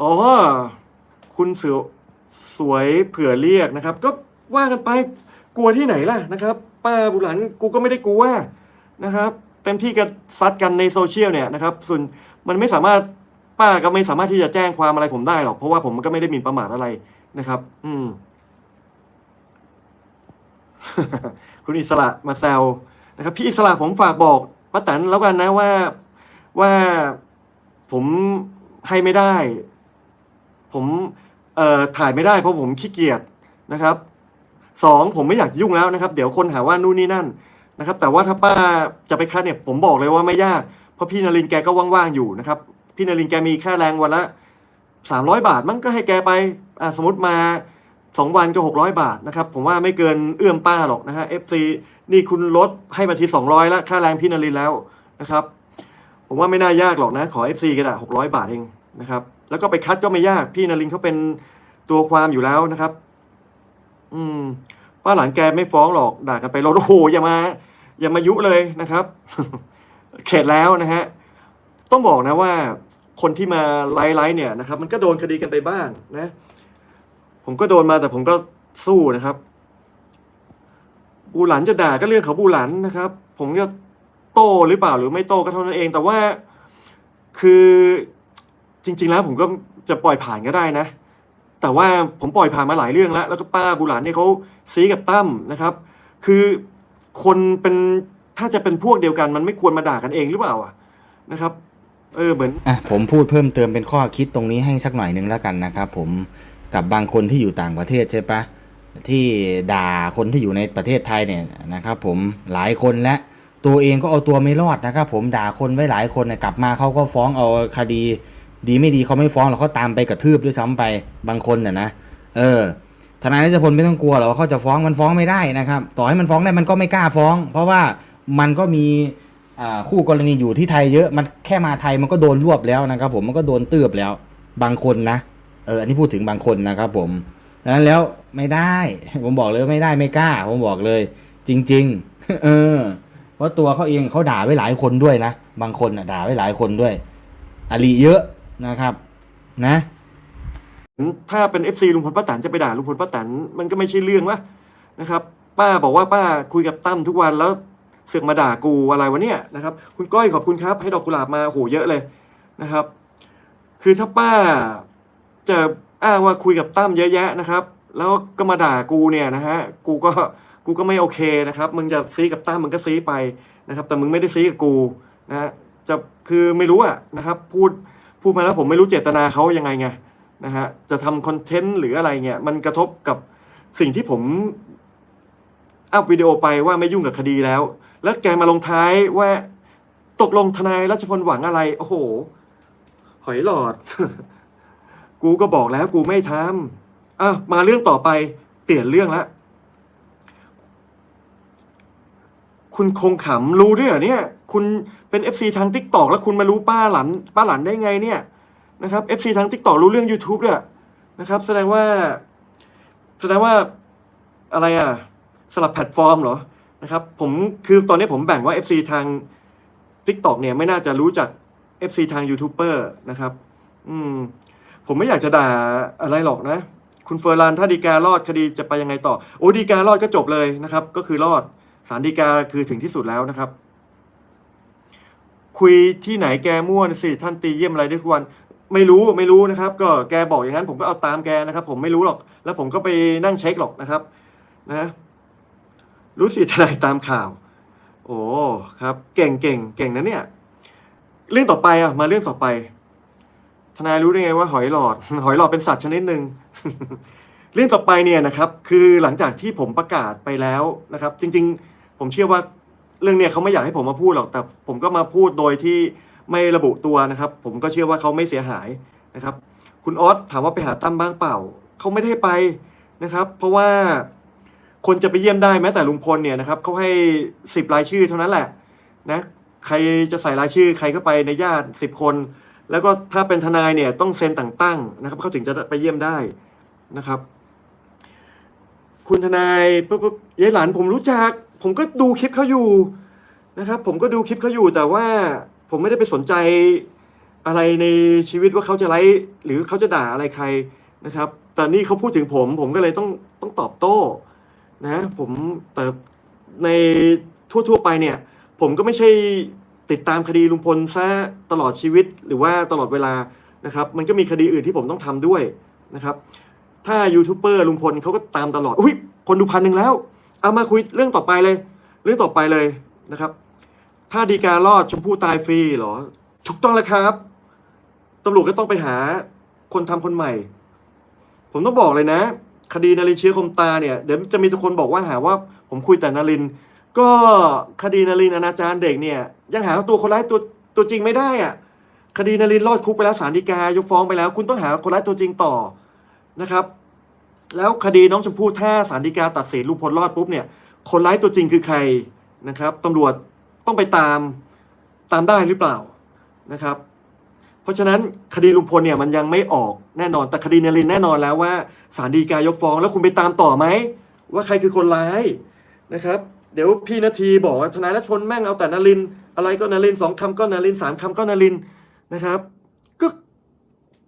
อ๋อ คุณเสือสวยเผื่อเรียกนะครับ ก็ว่ากันไปกลัวที่ไหนล่ะนะครับ ป้าบุหลันกูก็ไม่ได้กลัวนะครับเต็มที่กันซัดกันในโซเชียลเนี่ยนะครับ ส่วนมันไม่สามารถป้าก็ไม่สามารถที่จะแจ้งความอะไรผมได้หรอกเพราะว่าผมก็ไม่ได้หมิ่นประมาทอะไรนะครับ อืม คุณอิสระมาแซวนะครับ พี่อิสระผมฝากบอกป้าแตนแล้วกันนะว่าว่าผมให้ไม่ได้ ผมเอ่อถ่ายไม่ได้เพราะผมขี้เกียจนะครับสองผมไม่อยากยุ่งแล้วนะครับ เดี๋ยวคนหาว่านู่นนี่นั่นนะครับ แต่ว่าถ้าป้าจะไปคัดเนี่ยผมบอกเลยว่าไม่ยาก เพราะพี่นรินแกก็ว่างๆอยู่นะครับ พี่นรินแกมีค่าแรงวันละสามร้อยบาทมันก็ให้แกไปอ่าสมมติมาสองวันก็หกร้อยบาทนะครับ ผมว่าไม่เกินเอื้อมป้าหรอกนะฮะ FC นี่คุณลดให้มาทีสองร้อยแล้วค่าแรงพี่นรินแล้วนะครับ ผมว่าไม่น่ายากหรอกนะ ขอ FC ก็ได้หกร้อยบาทเองนะครับ แล้วก็ไปคัดก็ไม่ยาก พี่นรินเขาเป็นตัวความอยู่แล้วนะครับ อืมป้าหลานแกไม่ฟ้องหรอกด่ากันไปรถโอ้โหอย่ามา อย่ามายุเลยนะครับ เข็ดแล้วนะฮะต้องบอกนะว่า คนที่มาไลฟ์ไลฟ์เนี่ยนะครับ มันก็โดนคดีกันไปบ้างนะ ผมก็โดนมาแต่ผมก็สู้นะครับ บูหลันจะด่าก็เรื่องเขาบูหลันนะครับ ผมจะโต้หรือเปล่าหรือไม่โต้ก็เท่านั้นเอง แต่ว่าคือ จริง ๆ แล้วผมก็จะปล่อยผ่านก็ได้นะ แต่ว่าผมปล่อยผ่านมาหลายเรื่องแล้ว แล้วก็ป้าบูหลันเนี่ยเขาซีกับตั้มนะครับ คือคนเป็นถ้าจะเป็นพวกเดียวกันมันไม่ควรมาด่ากันเองหรือเปล่าอะนะครับ เออเหมือนอะผมพูดเพิ่มเติมเป็นข้อคิดตรงนี้ให้สักหน่อยหนึงแล้วกันนะครับผมกับบางคนที่อยู่ต่างประเทศใช่ปะที่ด่าคนที่อยู่ในประเทศไทยเนี่ยนะครับผมหลายคนและตัวเองก็เอาตัวไม่รอดนะครับผมด่าคนไว้หลายคนเนี่ยกลับมาเขาก็ฟ้องเอาคดี ดีไม่ดีเขาไม่ฟ้องหรอกเขาตามไปกระทืบด้วยซ้ำไปบางคนน่ะนะเออทนายรัชพลไม่ต้องกลัวหรอกเขาจะฟ้องมันฟ้องไม่ได้นะครับ ต่อให้มันฟ้องได้มันก็ไม่กล้าฟ้อง เพราะว่ามันก็มีคู่กรณีอยู่ที่ไทยเยอะมันแค่มาไทยมันก็โดนรวบแล้วนะครับ ผมมันก็โดนเตือบแล้ว บางคนนะเอออันนี้พูดถึงบางคนนะครับ ผมดังนั้นแล้วไม่ได้ ผมบอกเลยว่าไม่ได้ไม่กล้า ผมบอกเลย จริง ๆ เออเพราะตัวเขาเองเขาด่าไว้หลายคนด้วยนะบางคนน่ะด่าไว้หลายคนด้วยอลีเยอะ นะครับ นะ ถ้าเป็น FC ลุงพลป้าแตนจะไปด่าลุงพลป้าแตนมันก็ไม่ใช่เรื่องวะนะครับ ป้าบอกว่าป้าคุยกับตั้มทุกวันแล้วเสือกมาด่ากูอะไรวะเนี่ยนะครับ คุณก้อยขอบคุณครับ ให้ดอกกุหลาบมาโหเยอะเลยนะครับ คือถ้าป้าจะอ้างว่าคุยกับตั้มเยอะแยะนะครับ แล้วก็มาด่ากูเนี่ยนะฮะกูก็กูก็ไม่โอเคนะครับ มึงจะซีกับตั้มมึงก็ซีไปนะครับ แต่มึงไม่ได้ซีกับกูนะฮะจะคือไม่รู้อะนะครับ พูด พูดมาแล้วผมไม่รู้เจตนาเขายังไงไงนะฮะจะทำคอนเทนต์หรืออะไรเงี้ยมันกระทบกับสิ่งที่ผมอัพวิดีโอไปว่าไม่ยุ่งกับคดีแล้ว แล้วแกมาลงท้ายว่าตกลงทนายรัชพลหวังอะไร โอ้โห หอยหลอด กูก็บอกแล้วกูไม่ทำอะมาเรื่องต่อไปเปลี่ยนเรื่องละ คุณคงขำรู้ด้วยเหรอเนี่ย คุณเป็นเอฟซีทางทิกตอกแล้วคุณมารู้ป้าหลัน ป้าหลันได้ไงเนี่ยนะครับ FC ทาง TikTok รู้เรื่อง YouTube ด้วยนะครับ แสดงว่า แสดงว่าอะไรอะ สลับแพลตฟอร์มเหรอนะครับ ผมคือตอนนี้ผมแบ่งว่า FC ทาง TikTok เนี่ยไม่น่าจะรู้จัก FC ทางยูทูบเบอร์นะครับ อืม ผมไม่อยากจะด่าอะไรหรอกนะ คุณเฟอร์ลานถ้าดีการรอดคดีจะไปยังไงต่อ โอ้ดีการรอดก็จบเลยนะครับ ก็คือรอด สารดีกาคือถึงที่สุดแล้วนะครับ คุยที่ไหนแกม่วนสิท่านตีเยี่ยมอะไรได้ทุกวัน ไม่รู้ไม่รู้นะครับ ก็แกบอกอย่างนั้นผมก็เอาตามแกนะครับ ผมไม่รู้หรอก แล้วผมก็ไปนั่งเช็คหรอกนะครับ นะ รู้สิทนายตามข่าว โอ้ครับ เก่งเก่งเก่งนะเนี่ย เรื่องต่อไปอะ มาเรื่องต่อไป ทนายรู้ได้ไงว่าหอยหลอด หอยหลอดเป็นสัตว์ชนิดหนึ่งเรื่องต่อไปเนี่ยนะครับ คือหลังจากที่ผมประกาศไปแล้วนะครับ จริง ๆ ผมเชื่อว่าเรื่องเนี้ยเขาไม่อยากให้ผมมาพูดหรอกแต่ ผมก็มาพูดโดยที่ไม่ระบุตัวนะครับ ผมก็เชื่อว่าเขาไม่เสียหายนะครับ คุณออสถามว่าไปหาตั้มบ้างเปล่าเขาไม่ได้ไปนะครับ เพราะว่าคนจะไปเยี่ยมได้แม้แต่ลุงพลเนี่ยนะครับเขาให้สิบรายชื่อเท่านั้นแหละนะใครจะใส่รายชื่อ ใครเข้าไปในญาติสิบคน แล้วก็ถ้าเป็นทนายเนี่ยต้องเซ็นต่งตั้งนะครับเขาถึงจะไปเยี่ยมได้นะครับ คุณทนายปุ๊บปุ๊บยายหลานผมรู้จัก ผมก็ดูคลิปเขาอยู่นะครับ ผมก็ดูคลิปเขาอยู่แต่ว่าผมไม่ได้ไปสนใจอะไรในชีวิตว่าเขาจะไลฟ์หรือเขาจะด่าอะไรใครนะครับ แต่นี่เขาพูดถึงผม ผมก็เลยต้องต้องตอบโต้นะผมแต่ในทั่วๆไปเนี่ย ผมก็ไม่ใช่ติดตามคดีลุงพลซะตลอดชีวิตหรือว่าตลอดเวลานะครับ มันก็มีคดีอื่นที่ผมต้องทำด้วยนะครับ ถ้ายูทูบเบอร์ลุงพลเขาก็ตามตลอดอุ้ยคนดูพันหนึ่งแล้ว เอามาคุยเรื่องต่อไปเลย เรื่องต่อไปเลยนะครับ ถ้าดีการรอดชมพู่ตายฟรีเหรอถูกต้องแล้วครับตำรวจก็ต้องไปหาคนทำคนใหม่ ผมต้องบอกเลยนะ คดีนารินเชื้อคมตาเนี่ยเดี๋ยวจะมีทุกคนบอกว่าหาว่า ผมคุยแต่นาริน ก็คดีนารินอนาจารเด็กเนี่ย ยังหาตัวคนร้ายตัวตัวจริงไม่ได้อะคดีนารินรอดคุกไปแล้วศาลฎีกายกฟ้องไปแล้ว คุณต้องหาคนร้ายตัวจริงต่อนะครับ แล้วคดีน้องชมพู่ถ้าศาลฎีกาตัดสินลุงพลรอดปุ๊บเนี่ย คนร้ายตัวจริงคือใครนะครับตำรวจต้องไปตามตามได้หรือเปล่านะครับ เพราะฉะนั้นคดีลุงพลเนี่ยมันยังไม่ออกแน่นอนแต่คดีนารินแน่นอนแล้วว่าศาลฎีกายกฟ้อง แล้วคุณไปตามต่อไหมว่าใครคือคนร้ายนะครับ เดี๋ยวพี่นาทีบอกว่าทนายรัชพลแม่งเอาแต่นารินอะไรก็นารินสองคำก็นารินสามคำก็นารินนะครับ ก็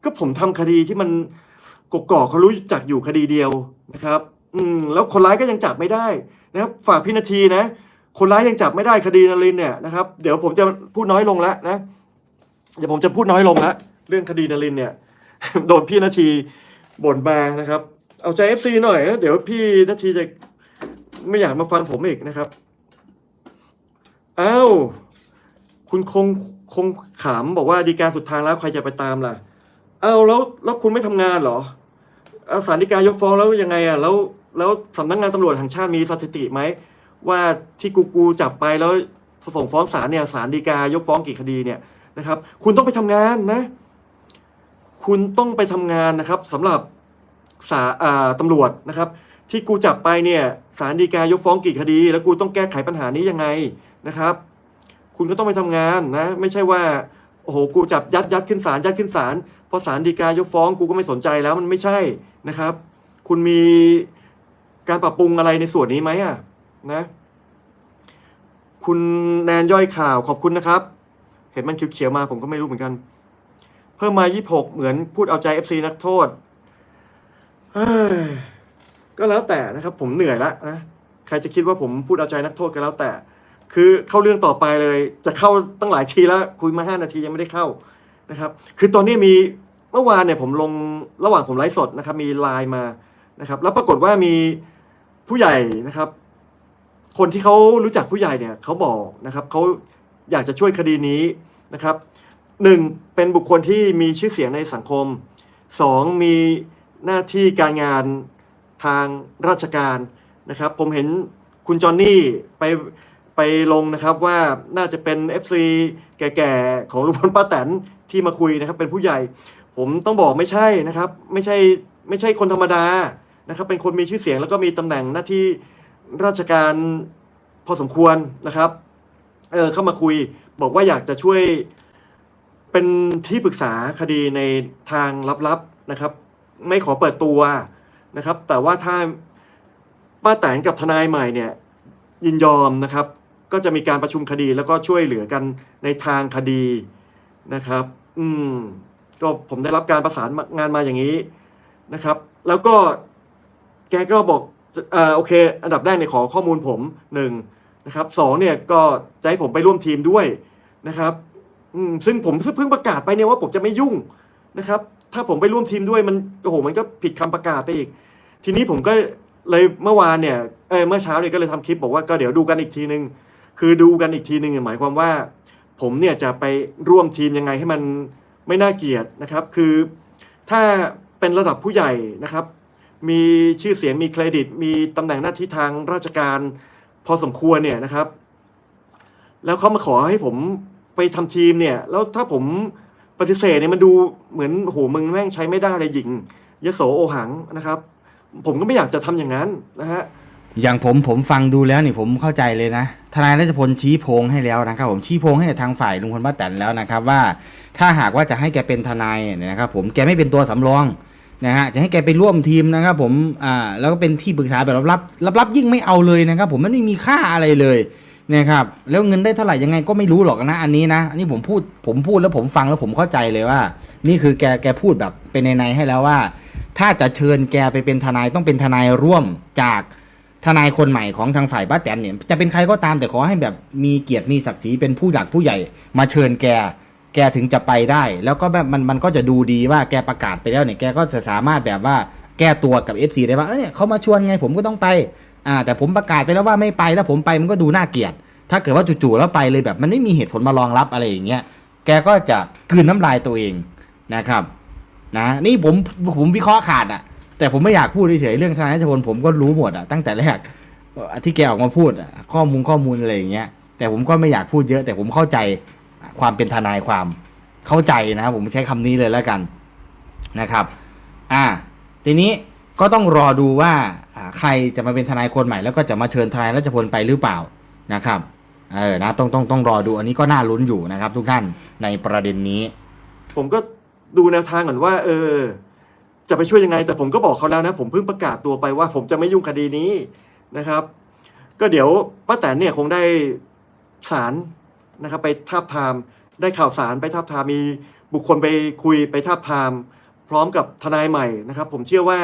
ก็ผมทำคดีที่มัน กกอกเขารู้จักอยู่คดีเดียวนะครับ อืมแล้วคนร้ายก็ยังจับไม่ได้นะครับฝากพี่นาทีนะ คนร้ายยังจับไม่ได้คดีนารินเนี่ยนะครับ เดี๋ยวผมจะพูดน้อยลงแล้วนะ เดี๋ยวผมจะพูดน้อยลงและเรื่องคดีนารินเนี่ย โดนพี่นาทีบ่นมานะครับ เอาใจเอฟซีหน่อยนะเดี๋ยวพี่นาทีจะไม่อยากมาฟังผมอีกนะครับอ้าวคุณคงคงขำบอกว่าดีการสุดทางแล้วใครจะไปตามล่ะอ้าวแล้วแล้วคุณไม่ทำงานเหรอ สารดีกายกฟ้องแล้วยังไงอะแล้วแล้วสำนักงานตำรวจแห่งชาติมีสถิติไหมว่าที่กูกูจับไปแล้วส่งฟ้องศาลเนี่ยศาลฎีกายกฟ้องกี่คดีเนี่ยนะครับ คุณต้องไปทำงานนะ คุณต้องไปทำงานนะครับสำหรับสาอ่าตำรวจนะครับ ที่กูจับไปเนี่ยศาลฎีกายกฟ้องกี่คดี แล้วกูต้องแก้ไขปัญหานี้ยังไงนะครับ คุณก็ต้องไปทำงานนะ ไม่ใช่ว่าโอ้โหกูจับยัดยัดขึ้นศาลยัดขึ้นศาลพอศาลฎีกายกฟ้องกูก็ไม่สนใจแล้วมันไม่ใช่ นะครับ คุณมีการปรับปรุงอะไรในส่วนนี้ไหมอะนะ คุณแนนย่อยข่าวขอบคุณนะครับ เห็นมันเขียวๆมาผมก็ไม่รู้เหมือนกัน เพิ่มมา 26 เหมือนพูดเอาใจ FC นักโทษเฮ้ยก็แล้วแต่นะครับ ผมเหนื่อยแล้วนะใครจะคิดว่าผมพูดเอาใจนักโทษก็แล้วแต่ คือเข้าเรื่องต่อไปเลย จะเข้าตั้งหลายทีแล้ว คุยมา5นาทียังไม่ได้เข้านะครับ คือตอนนี้มี เมื่อวานเนี่ยผมลงระหว่างผมไลฟ์สดนะครับ มีไลน์มานะครับ แล้วปรากฏว่ามีผู้ใหญ่นะครับ คนที่เขารู้จักผู้ใหญ่เนี่ยเขาบอกนะครับเขาอยากจะช่วยคดีนี้นะครับหนึ่งเป็นบุคคลที่มีชื่อเสียงในสังคมสองมีหน้าที่การงานทางราชการนะครับ ผมเห็นคุณจอห์นนี่ไปไปลงนะครับว่าน่าจะเป็น FC แก่ๆ ของลุงพลป้าแตนที่มาคุยนะครับ เป็นผู้ใหญ่ ผมต้องบอกไม่ใช่นะครับ ไม่ใช่ไม่ใช่คนธรรมดานะครับ เป็นคนมีชื่อเสียงแล้วก็มีตำแหน่งหน้าที่ราชการพอสมควรนะครับเออเข้ามาคุยบอกว่าอยากจะช่วยเป็นที่ปรึกษาคดีในทางลับๆนะครับ ไม่ขอเปิดตัวนะครับ แต่ว่าถ้าป้าแตนกับทนายใหม่เนี่ย ยินยอมนะครับ ก็จะมีการประชุมคดีแล้วก็ช่วยเหลือกันในทางคดีนะครับ อืม ก็ผมได้รับการประสานงานมาอย่างนี้นะครับ แล้วก็แกก็บอกเออโอเค อันดับแรกเนี่ยขอข้อมูลผมหนึ่งนะครับสองเนี่ยก็จะให้ผมไปร่วมทีมด้วยนะครับซึ่งผมเพิ่งประกาศไปเนี่ยว่าผมจะไม่ยุ่งนะครับ ถ้าผมไปร่วมทีมด้วยมันโอ้โหมันก็ผิดคำประกาศไปอีก ทีนี้ผมก็เลยเมื่อวานเนี่ยเออเมื่อเช้าเนี่ยก็เลยทำคลิปบอกว่าก็เดี๋ยวดูกันอีกทีนึง คือดูกันอีกทีนึงหมายความว่า ผมเนี่ยจะไปร่วมทีมยังไงให้มัน ไม่น่าเกลียดนะครับ คือถ้าเป็นระดับผู้ใหญ่นะครับ มีชื่อเสียงมีเครดิต มีตำแหน่งหน้าที่ทางราชการพอสมควรเนี่ยนะครับ แล้วเขามาขอให้ผมไปทำทีมเนี่ย แล้วถ้าผมปฏิเสธเนี่ยมันดูเหมือนโหมึงแม่งใช้ไม่ได้เลยหญิงยโสโอหังนะครับ ผมก็ไม่อยากจะทำอย่างนั้นนะฮะ อย่างผมผมฟังดูแล้วนี่ผมเข้าใจเลยนะ ทนายรัชพลชี้โพงให้แล้วนะครับ ผมชี้โพงให้กับทางฝ่ายลุงพลป้าแตนแล้วนะครับ ว่าถ้าหากว่าจะให้แกเป็นทนายเนี่ยนะครับ ผมแกไม่เป็นตัวสำรองนะฮะจะให้แกไปร่วมทีมนะครับ ผมอ่าแล้วก็เป็นที่ปรึกษาแบบลับๆลับๆยิ่งไม่เอาเลยนะครับ ผมมันไม่มีค่าอะไรเลยนะครับแล้วเงินได้เท่าไหร่ยังไงก็ไม่รู้หรอกนะอันนี้นะอันนี้ผมพูดผมพูดแล้วผมฟังแล้วผมเข้าใจเลยว่า นี่คือแกแกพูดแบบเป็นในๆให้แล้วว่า ถ้าจะเชิญแกไปเป็นทนายต้องเป็นทนายร่วมจาก ทนายคนใหม่ของทางฝ่ายป้าแตนเนี่ยจะเป็นใครก็ตามแต่ขอให้แบบมีเกียรติมีศักดิ์ศรีเป็นผู้หลักผู้ใหญ่ มาเชิญแก แกถึงจะไปได้ แล้วก็แบบมันมันก็จะดูดีว่าแกประกาศไปแล้วเนี่ยแกก็จะสามารถแบบว่าแก้ตัวกับ FC ได้ว่าเออเนี่ยเขามาชวนไงผมก็ต้องไปอ่าแต่ผมประกาศไปแล้วว่าไม่ไปถ้าผมไปมันก็ดูน่าเกลียด ถ้าเกิดว่าจู่ๆแล้วไปเลยแบบมันไม่มีเหตุผลมารองรับอะไรอย่างเงี้ยแกก็จะกืนน้ำลายตัวเองนะครับนะนี่ผมผมวิเคราะห์ขาดอะ แต่ผมไม่อยากพูดเฉยๆเรื่องทนายรัชพลผมก็รู้หมดอะตั้งแต่แรกที่แกออกมาพูดอะข้อมูลข้อมูลอะไรอย่างเงี้ยแต่ผมก็ไม่อยากพูดเยอะ แต่ผมเข้าใจความเป็นทนายความเข้าใจนะครับผมใช้คำนี้เลยแล้วกันนะครับ อ่า ทีนี้ก็ต้องรอดูว่าอ่าใครจะมาเป็นทนายคนใหม่ แล้วก็จะมาเชิญทนายรัชพลไปหรือเปล่านะครับเออนะต้องต้องต้องรอดูอันนี้ก็น่าลุ้นอยู่นะครับ ทุกท่านในประเด็นนี้ ผมก็ดูแนวทางก่อนว่า เออ จะไปช่วยยังไง แต่ผมก็บอกเขาแล้วนะ ผมเพิ่งประกาศตัวไปว่า ผมจะไม่ยุ่งคดีนี้นะครับ ก็เดี๋ยวป้าแตนเนี่ยคงได้สารนะครับ ไปทาบทามได้ข่าวสารไปทาบทามมีบุคคลไปคุยไปทาบทาม พร้อมกับทนายใหม่นะครับ ผมเชื่อว่า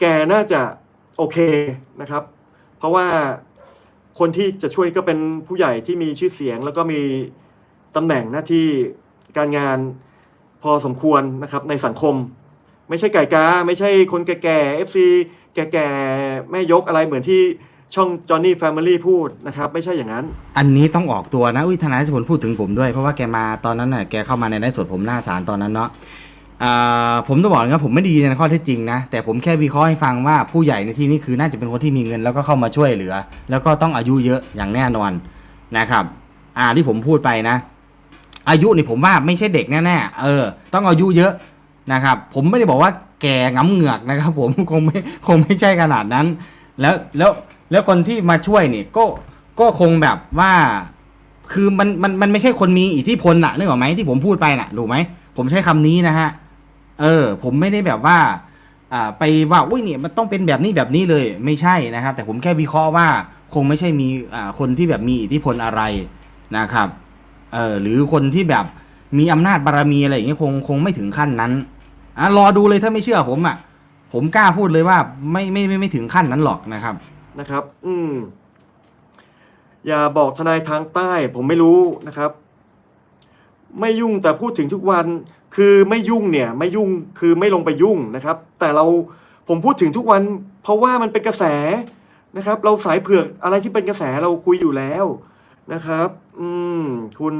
แกน่าจะโอเคนะครับ เพราะว่าคนที่จะช่วยก็เป็นผู้ใหญ่ที่มีชื่อเสียง แล้วก็มีตำแหน่งหน้าที่การงานพอสมควรนะครับในสังคม ไม่ใช่ไก่กา ไม่ใช่คนแก่ๆ FC แก่ๆแม่ยกอะไรเหมือนที่ช่อง Johnny Family พูดนะครับ ไม่ใช่อย่างนั้น อันนี้ต้องออกตัวนะอุ้ยทนายรัชพลพูดถึงผมด้วย เพราะว่าแกมาตอนนั้นน่ะแกเข้ามาในไลฟ์สดผมหน้าศาลตอนนั้นเนาะผมต้องบอกนะผมไม่ดีในข้อเท็จจริงนะ แต่ผมแค่วิเคราะห์ให้ฟังว่าผู้ใหญ่ในที่นี้คือน่าจะเป็นคนที่มีเงินแล้วก็เข้ามาช่วยเหลือ แล้วก็ต้องอายุเยอะอย่างแน่นอนนะครับ อ่าที่ผมพูดไปนะ อายุนี่ผมว่าไม่ใช่เด็กแน่ๆเออ ต้องอายุเยอะ นะครับ ผมไม่ได้บอกว่าแก่งำเหงือกนะครับ ผมคงไม่คงไม่ใช่ขนาดนั้น แล้วแล้วแล้วคนที่มาช่วยเนี่ยก็ก็คงแบบว่า คือมันมันมันไม่ใช่คนมีอิทธิพลน่ะนึกออกไหมที่ผมพูดไปน่ะรู้ไหมผมใช้คำนี้นะฮะเออ ผมไม่ได้แบบว่าอ่าไปว่าอุ้ยเนี่ยมันต้องเป็นแบบนี้แบบนี้เลยไม่ใช่นะครับ แต่ผมแค่วิเคราะห์ว่าคงไม่ใช่มีอ่าคนที่แบบมีอิทธิพลอะไรนะครับเออหรือคนที่แบบมีอำนาจบารมีอะไรอย่างเงี้ยคงคงไม่ถึงขั้นนั้น อะรอดูเลยถ้าไม่เชื่อผมอะ ผมกล้าพูดเลยว่าไม่ไม่ไม่ไม่ถึงขั้นนั้นหรอกนะครับ นะครับ อืม อย่าบอกทนายทางใต้ ผมไม่รู้นะครับ ไม่ยุ่งแต่พูดถึงทุกวัน คือไม่ยุ่งเนี่ย ไม่ยุ่งคือไม่ลงไปยุ่งนะครับ แต่เราผมพูดถึงทุกวัน เพราะว่ามันเป็นกระแสนะครับ เราสายเผือกอะไรที่เป็นกระแสเราคุยอยู่แล้วนะครับ อืม คุณ